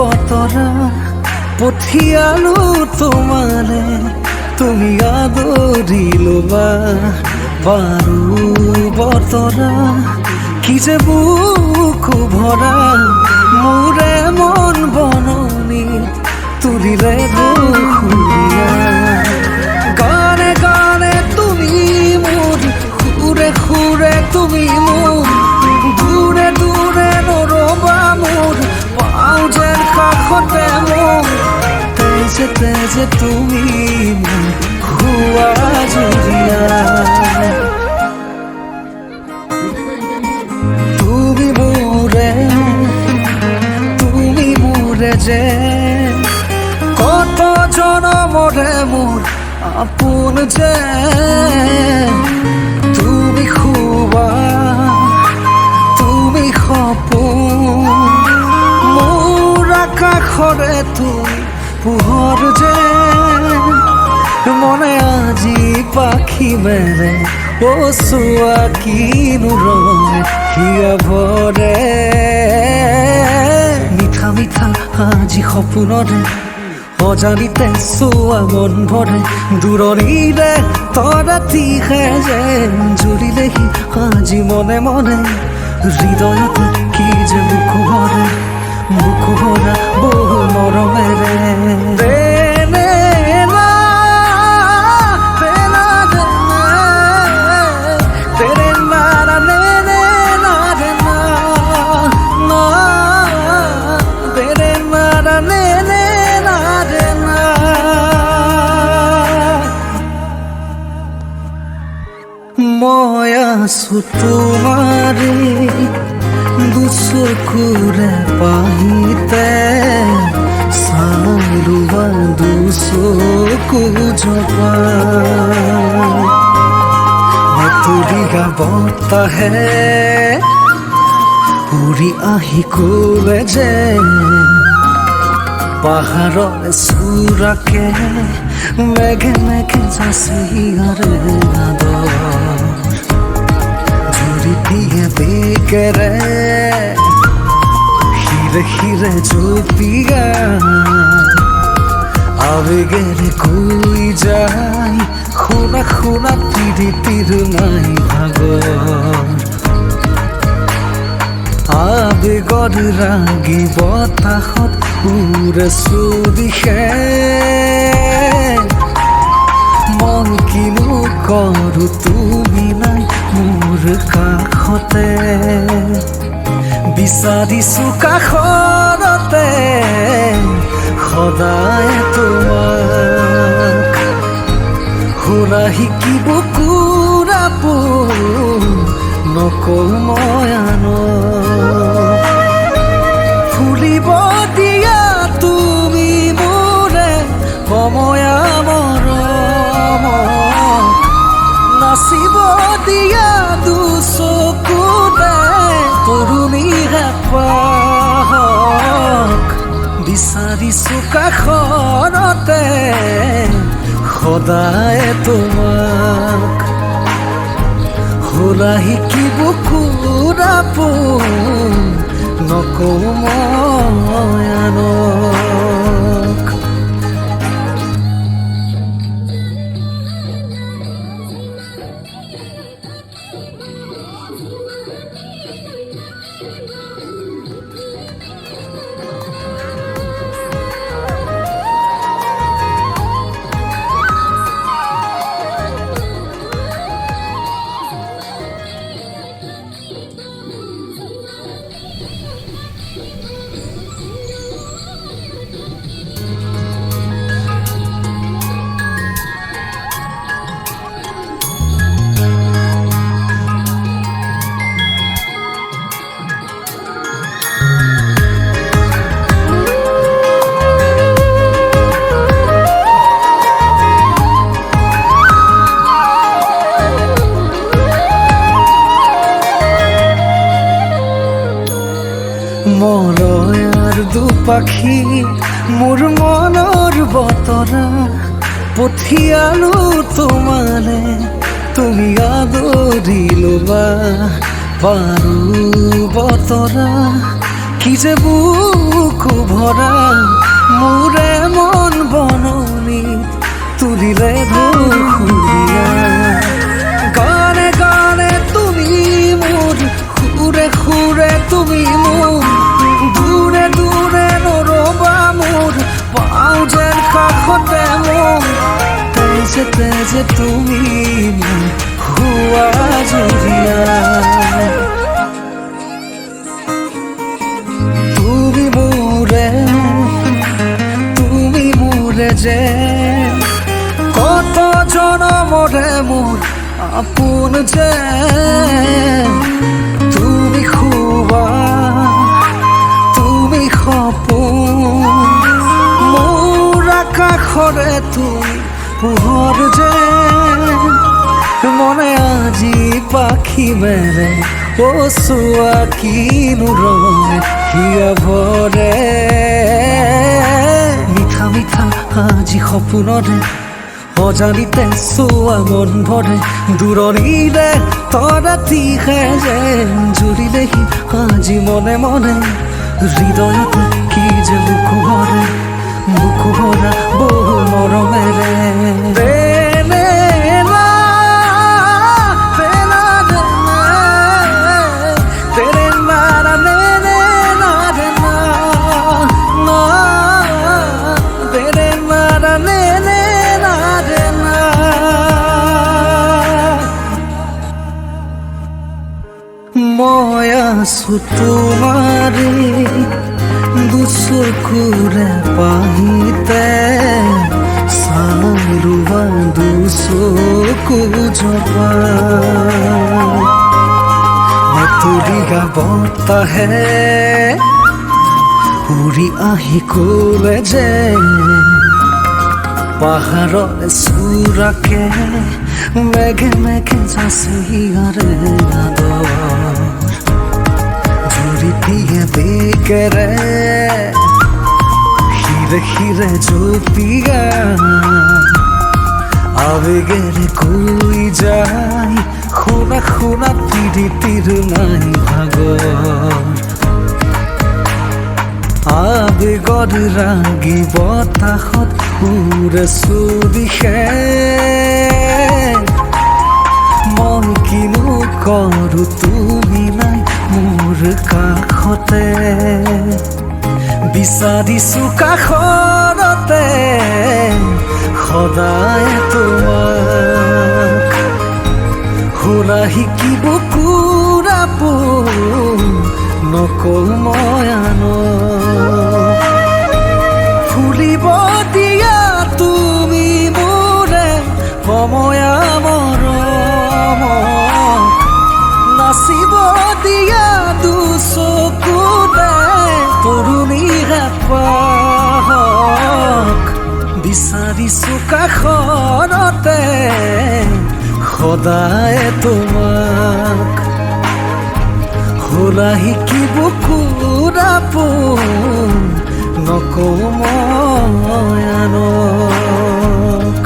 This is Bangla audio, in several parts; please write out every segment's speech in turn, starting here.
বতৰা পঠিয়ালো তোমালে তুমি আদৰি ল'বা বাৰু বতৰা কি যে বুকু ভৰা মোৰে মন বননিত তুলিলে দুখুৰীয়া গানে গানে তুমি মোৰ সুৰে সুৰে তুমি মোৰ দূৰে দূৰে নৰবা মোৰ যেন কাষতে মোৰ তেজে তেজে তুমি খোৱা জুৰিয়া তুমি মোৰে তুমি মোৰে যে কত জনমৰে মোৰ আপোন যে তুমি খুবা তুমি মোৰ আকাশৰে তুমি পোহৰ যে মনে আজি পাখি মেলে ও চোৱা কি হিয়া ভৰে মিঠা মিঠা আজি সপোনৰে, অজানিতে চোৱা মন ভৰে। দূৰণিৰে তৰাতিহে যেন জুৰিলেহি আজি মনে মনে, হৃদয়তে কি যে মুখ ভৰে। মুখ ভৰা বহু মৰমেৰে তেনে না, তেনা দুচকুৰে পাহিতে চালোৱা দুচকু জপা বাতৰিয়া বতাহে উৰি আহি কলে যে পাহাৰৰ চূড়াকে মেঘে মেঘে যাচিয়াৰে আদৰ ঝুৰি দিয়ে বেগেৰে হিৰে হিৰে জপিয়া আবেগেৰে কৈ যায় শুনা শুনা পিৰিতিৰ নাই ভাগৰ আবেগৰ ৰাগি বতাহত উৰে চুদিশে মন কিনো কৰো তুমি নাই মোৰ কাষতে? বিচাৰিছো কাষৰতে সদায় তোমাক। শুনা শিকিব কুৰাপো নকওঁ মই আনক ফুলিব দিয়া তুমি মোৰে সময়া নাচিব দিয়া দুচকুৰে তৰুণী হেঁপাহক বিচাৰিছো কাষৰতে সদায় তোমাক। হোলা শিকিব কুৰাপো নকওঁ মই মৰয়াৰ দুপাখি মোৰ মনৰ বতৰা পঠিয়ালো তোমালে তুমি আদৰি ল'বা পাৰু বতৰা কি যে বুকু ভৰা মোৰে মন বননি, তুলিলে ধুৰীয়া গানে গানে তুমি মোৰ সুৰে সুৰে তুমি মোৰ কাষতে মোৰ তেজে তেজে তুমি হোৱা জুৰিয়া তুমি মোৰে তুমি মোৰে যে কত জনমৰে মোৰ আপোন যে আকাশৰে তুমি পোহৰ যে মনে আজি পাখি মেৰে ও চোৱা কি হিয়া ভৰে মিঠা মিঠা আজি সপোনৰে, অজানিতে চোৱা মন ভৰে। দূৰণিৰে তৰাতিহে যেন জুৰিলেহি আজি মনে মনে, হৃদয়তে কি যে বুকু ভৰে। বুকু ভৰা বহু মৰমেৰে তেনে না, তেনা দুচকুৰে পাহিতে চাৰুৱা দুচকু জপা বাতৰিগা বতাহে উৰি আহি কলে যে পাহাৰৰ চূড়াকে মেঘে মেঘে যাচে ইয়াৰে নাদৰ ঝুৰি দিয়ে বেকেৰে হিৰে হিৰে জপিয়া আবেগেৰে কৈ যায় শুনা শুনা পিৰিতিৰ নাই ভাগৰ আবেগৰ ৰাগি বতাহত উৰে চুদিশে বিচাৰিছো কাষৰতে সদায় তোমাক শুনা শিকিব কুৰাপো নকওঁ মই আনক ফুলিব দিয়া তুমি মোৰে সময়া মৰম কাষৰতে সদায় তোমাক। খোলা শিকিব কুৰাপো নকওঁ মই আনক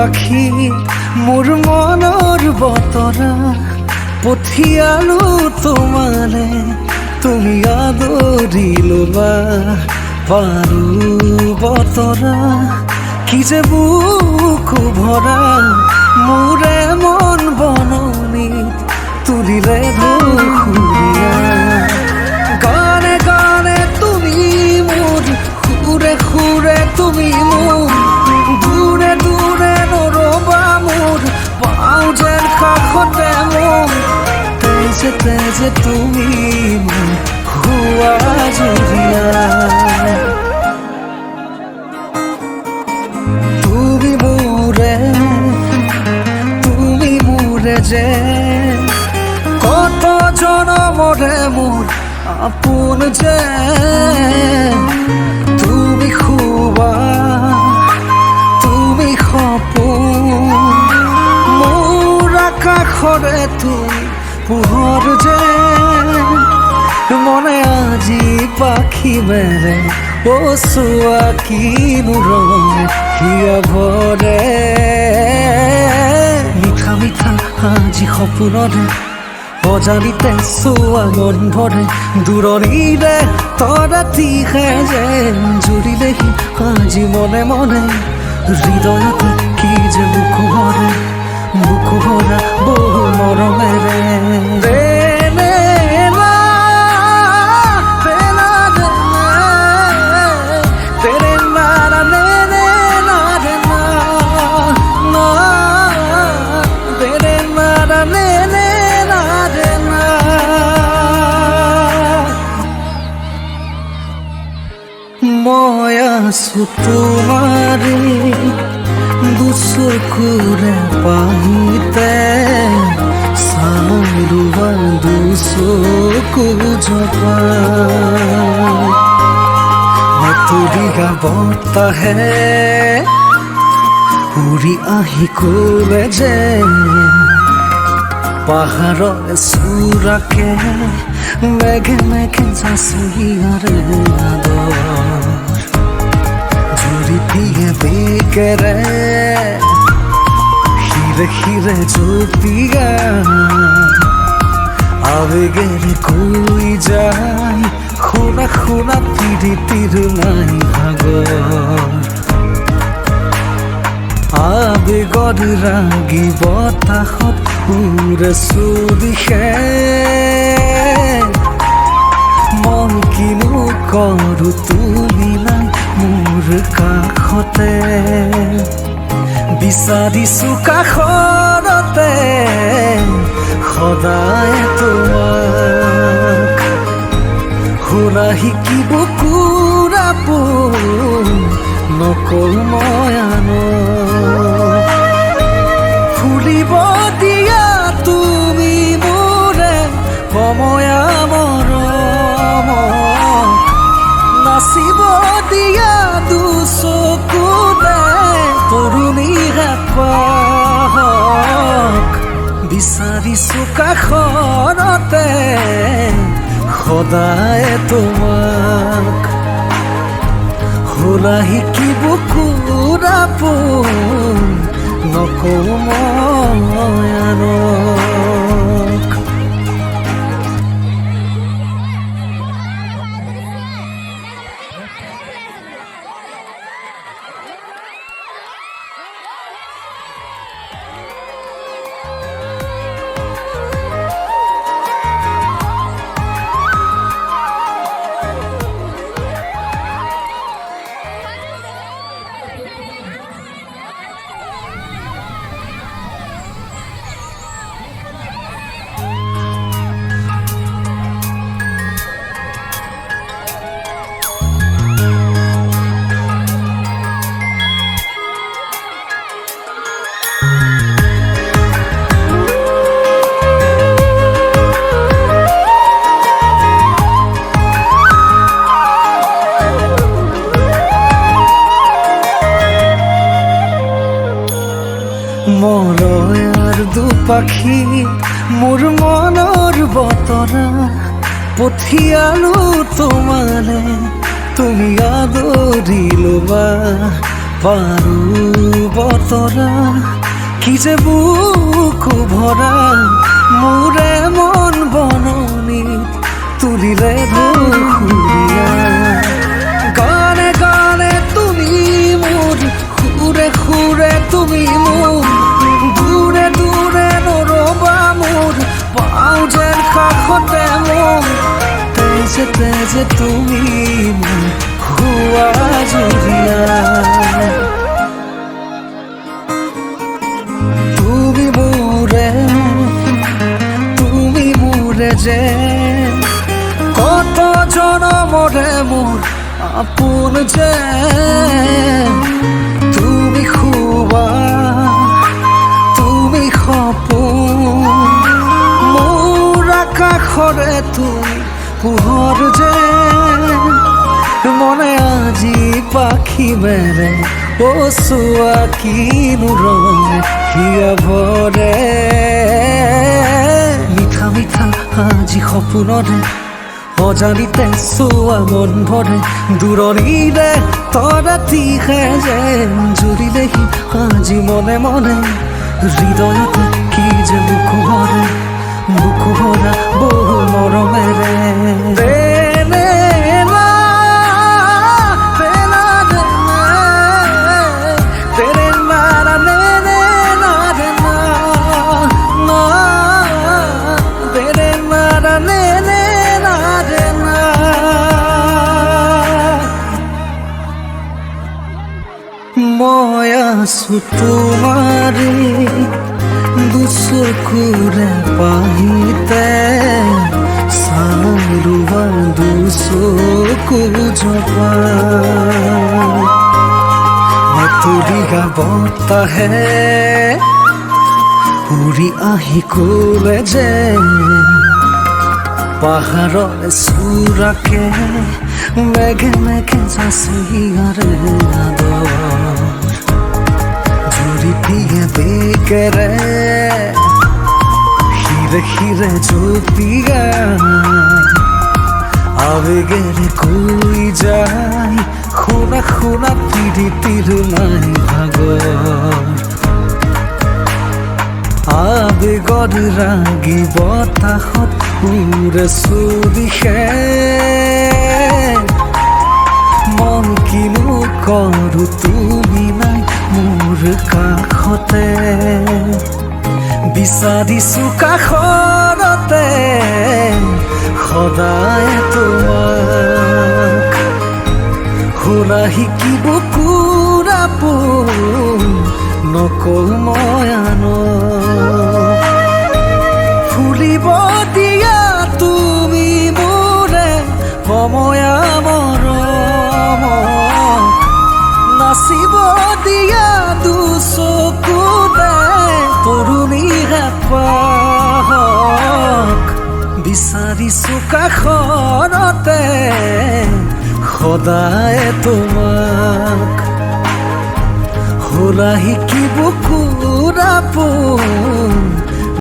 দুপাখি মোৰ মনৰ বতৰা পঠিয়ালো তোমালে তুমি আদৰি ল'বা পাৰো বতৰা কি যে বুকু ভৰা মোৰে মন বননি তুলিলে ধুৰীয়া তেজে তুমি মোৰ হোৱা তুমি মোৰে তুমি যে। কত জনমৰে মোৰ আপোন যে। পোহৰ যে মনে আজি পাখি মেলে, ও কিনো ৰঙে হিয়া ভৰে। মিঠা মিঠা আজি সপোনৰে অজানিতে চোৱা বন্ধৰে দূৰণিৰে তৰাতিহে যেন জুৰিলেহি আজি মনে মনে। হৃদয়তে কি যে বুক ভৰে বুক ভৰা বহু মৰমেৰে। তোমাৰে দুচকুৰে পাহিতে চাৰুৱা দুচকু জপা তুৰিগা বতাহে উৰি আহি কলে যে। পাহাৰৰ চূড়াকে মেঘে মেঘে যাচিয়াৰে আদৰ ঝুৰি পিয়ে বেকেৰে হিৰে হিৰে জপিয়া আবেগেৰে কৈ যায় শুনা শুনা পিৰিতিৰ নাই ভাগৰ আবেগৰ ৰাগি বতাহত উৰে চুদিশে মন কিনো কৰো তুমি নাই মোৰ কাষতে বিচাৰিছো কাষতে সদায় তোমাক শুনা শিকিব কুৰাপো নকল মই আনক কাষৰতে সদায় তোমাক। শুনা শিকিব কুৰাপোন নকওঁ মই আনক দুপাখি মোৰ মনৰ বতৰা পঠিয়ালো তোমালে তুমি আদৰি ল'বা পাৰো বতৰা কি যে বুকু ভৰা মোৰে মন বননিত তুলিলে ধুৰীয়া গানে গানে তুমি মোৰ সুৰে সুৰে তুমি মোৰ তেমন তেজে তেজে তুমি হুয়া জুড়িয়া তুমি মুরে তুমি মুরে যে কত জন মরে মোর আপন যে তুমি খুবা আকাশৰে তুমি পোহৰ যে মনে আজি পাখি মেৰে ও কিনো ৰঙে হিয়া ভৰে মিঠা মিঠা আজি সপোনৰে অজানিতে চোৱা মন ভৰে দূৰণিৰে তৰাতিহে যেন জুৰিলেহি আজি মনে মনে হৃদয়তে কি যে বুকু ভৰে বুকু ভৰা বহু মৰমেৰে তেনে না, তেনা তোমাৰে দুচকুৰে পাহিতে চাৰুৱা দুচকু জপা বাতৰিয়া বতাহে উৰি আহি কলে যে পাহাৰৰ চূড়াকে মেঘে মেঘে যাচিয়াৰে আদৰ জুৰি দিয়ে বেকেৰে হিৰে হিৰে জপিয়া আবেগেৰে কৈ যায় শুনা শুনা পিৰিতিৰ নাই ভাগৰ আবেগৰ ৰাগি বতাহত উৰে চুদিশে মন কিনো কৰো তুমি নাই মোৰ কাষতে। বিচাৰিছো কাষৰতে সদায় তোমাক। সুৰা শিকিব কুৰাপো নকল মই বিচাৰিছো কাষৰতে সদায় তোমাক। হোলা শিকিব কুৰাপোন